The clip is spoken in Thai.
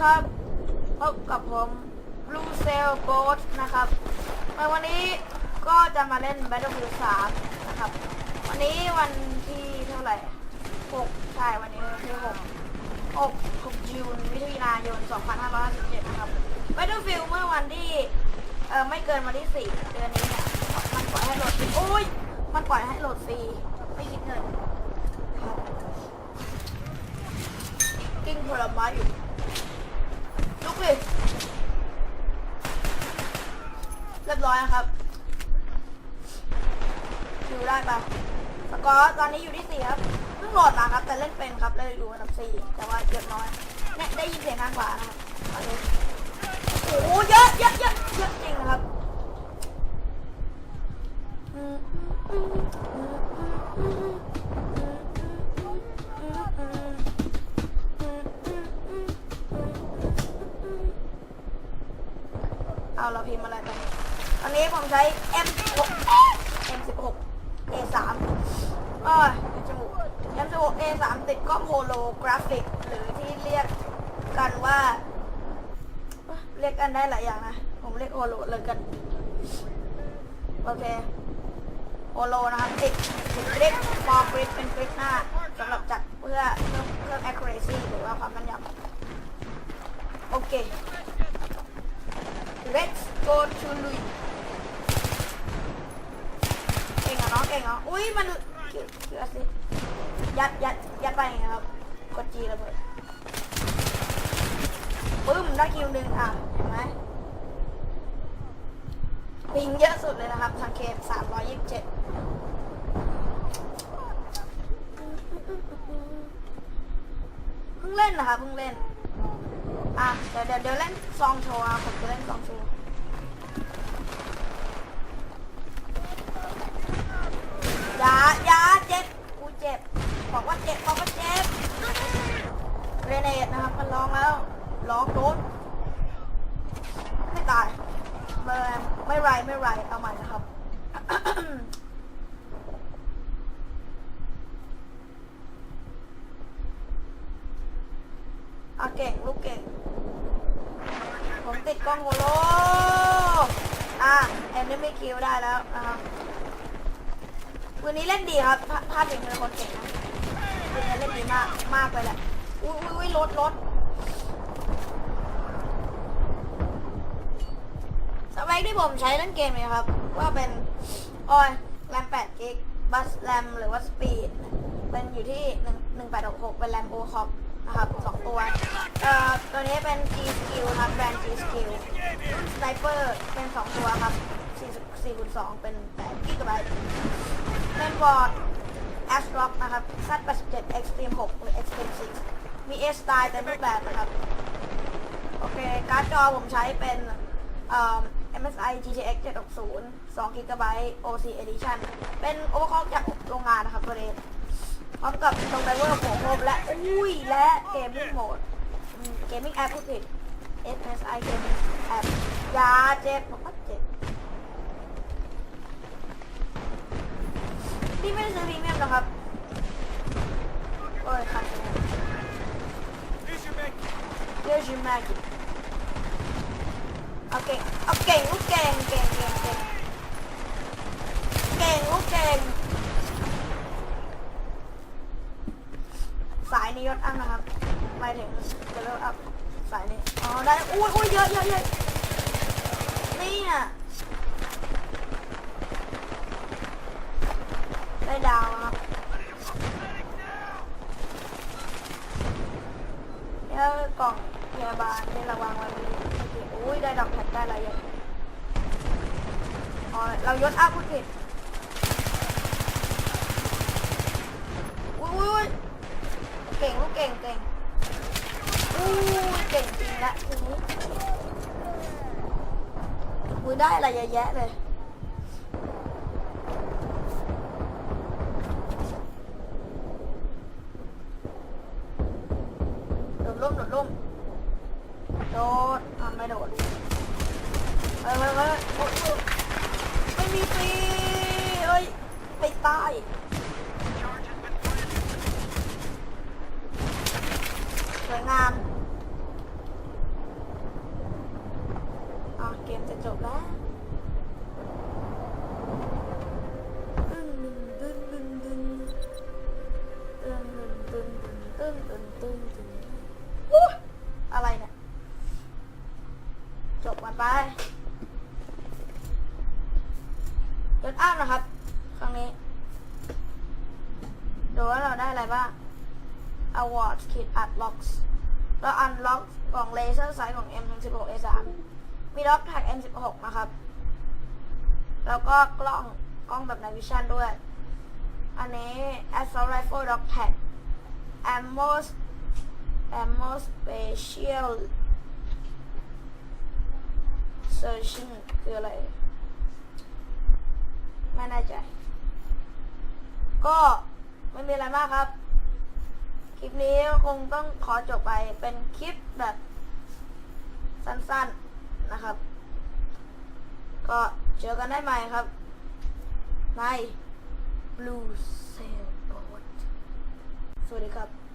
ครับพบกับผม Blue Cell Boat นะครับในวันนี้ก็จะมาเล่น Battlefield 3 นะครับ วันนี้วันที่เท่าไหร่ 6 ใช่ วันนี้วันที่6 6 6จูนมิถุนายน 2557 นะครับ Battlefield เมื่อวันที่ เออไม่เกินวันที่ 4 เดือนนี้เนี่ย มันปล่อยให้โหลดฟรีโอ้ย มันปล่อยให้โหลดฟรี ไม่คิดเงินครับกิ้งผลไม้อยู่ อยนครับดูได้ปะสกอร์ตอนนี้อยู่ที่สี่ครับเพิ่งโหลดมาครับ แต่เล่นเป็นครับเลยอยู่อันดับสี่แต่ว่าเยอะน้อยเนี่ยได้ยินเสียงทางขวานะครับโอ้โเยอะเยอะเยอะเยอะจริงนะครับเอาเราพิมพ์อะไร อนนี้ผมใช้ M16 M16 A3 โอ้ยจมูก M16 A3 ติดกล้องโฮโลกราฟิก หรือที่เรียกกันว่า เรียกกันได้หลายอย่างนะ ผมเรียกโฮโลเลยกัน โอเคโฮโลนะครับ ติดติดกริปฟอร์กริปเป็นกริปหน้าสำหรับจัดเพื่อเพิ่มเพิ่ม accuracy หรือว่าความแม่นยำโอเค let's go to ลุย เก่งอเก่งเหรออุ้ยมันคิวคิวสิยัดยัดยัดไปไงครับ กดจีระเบิดปึ้มได้คิวหนึ่งอะเห็นไหมปิงเยอะสุดเลยนะครับสังเกต327เพิ่งเล่นนะคะเพิ่งเล่น อะ เดี๋ยวเดี๋ยวเดี๋ยวเล่นซองโชว์อะผมจะเล่นซองโชว์ อย่าอย่าเจ็บ กูเจ็บ บอกว่าเจ็บบอกว่าเจ็บเรเนตนะครับมันร้องแล้ว ร้องโดนไม่ตาย ไม่ไม่ไรไม่ไรเอาใหม่นะครับอะเก่งลูกเก่ง ผมติดกล้องโฮโลอะแอนนี่ไม่คิวได้แล้วนะครับ วันนี้เล่นดีครับพาพลาดอย่างเป็นคนเก่งนะวันนี้เล่นดีมากมากเลยแหละอุ้ยอุ้ยอุ้ยรถรถสเปคที่ผมใช้เล่นเกมเนี่ยครับ ว่าเป็นออยแรม8กิกบัสแรมหรือว่าสปีดเป็นอยู่ที่ 1 1866 เป็นแรมโอคอปนะครับสองตัวเอ่อตัวนี้เป็น G Skill ครับแบรนด์ G Skill สไนเปอร์เป็น 2 ตัวครับ4 4คูณ2เป็น8กิกะไบต์ เมนบอร์ด a s r o c k นะครับ Z87 Extreme 6 หรือ Extreme 6 มี S Style เต็มรูปแบบนะครับ โอเค การ์ดจอผมใช้เป็นเอ่อ MSI GTX 760 2 GB OC Edition เป็น overclock จากโรงงานนะครับตัวนี้พร้อมกับตรงไดเวอร์หัวโฮมและ อุ้ย และเกมมิ่งโหมด เกมมิ่งแอปพูดผิด SSI เกมมิ่งแอปยาเจ็บผมก็เจ็บ ไม่ได้ซื้อพรีเมียมนะครับ โอ้ยขาดคะแนนเดี๋ยวชิมแม่กินเอาเก่งเอาเก่งลูกเก่งเก่งเก่งเก่งเก่งลูกเก่งสายนี้ยศอันนะครับหมายถึงจะเลิกอัพสายนี้ อ๋อได้ อุ้ยอุ้ยเยอะเยอะเยอะนี่อะ ได้ดาวครับแล้วกล่องพยาบาลได้ระวังไว้เลยอุ้ยได้ดอกแท็กได้อะไรเยอะอ๋อเรายศอัพพูดผิดอุ้ยอุ้ยเก่งลูกเก่งเก่งอู้ยเก่งจริงละทีนี้อุ้ยได้อะไรเยอะแยะเลย ร่มโดดร่มโดดทำไม่โดดเฮ้ยเฮ้ยเฮ้ยโอ้ยโอ๊ยไม่มีฟีเอ้ยไปตายสวยงาม เกิดอ้ามนะครับ ครั้งนี้ ดูว่าเราได้อะไรบ้าง Awards Kit Unlocks เรา Unlock กกล่องเลเซอร์ไซส์ของ M16 A3 มีล็อกแท็ก M16 นะครับ แล้วก็กล้องกล้องแบบ Night Vision ด้วย อันนี้ Assault Rifle Dog Tag Ammo Ammo Special Searching คืออะไร ไม่แน่ใจ ก็ไม่มีอะไรมากครับ คลิปนี้คงต้องขอจบไปเป็นคลิปแบบสั้นๆนะครับ ก็เจอกันได้ใหม่ครับ ใน Blue Sailboat สวัสดีครับ